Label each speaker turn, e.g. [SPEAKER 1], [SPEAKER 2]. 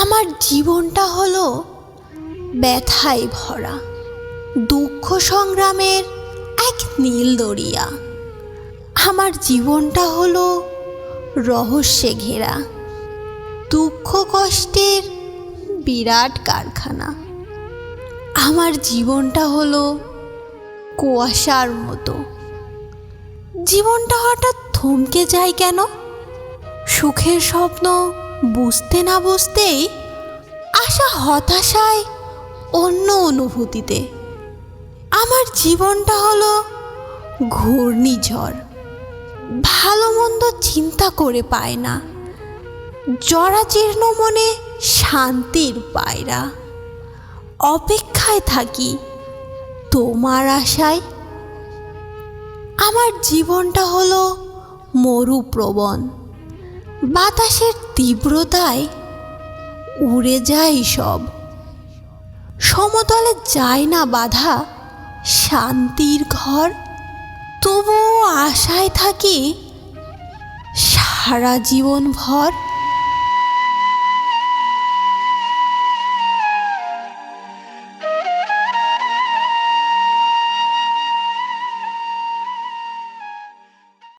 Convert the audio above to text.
[SPEAKER 1] আমার জীবনটা হলো ব্যথায় ভরা, দুঃখ সংগ্রামের এক নীল দরিয়া। আমার জীবনটা হলো রহস্যে ঘেরা, দুঃখ কষ্টের বিরাট কারখানা। আমার জীবনটা হলো কুয়াশার মতো। জীবনটা হঠাৎ থমকে যায় কেন? সুখের স্বপ্ন বুঝতে না বুঝতেই আশা হতাশায় অন্য অনুভূতিতে। আমার জীবনটা হলো ঘূর্ণিঝড়। ভালো মন্দ চিন্তা করে পায় না। জরাজীর্ণ মনে শান্তির পায়রা। অপেক্ষায় থাকি তোমার আশায়। আমার জীবনটা হলো মরুপ্রবণ। বাতাসের তীব্রতায় উড়ে যায় সব। সমতলে যায় না বাধা, শান্তির ঘর। তবুও আশায় থাকি সারা জীবন ভর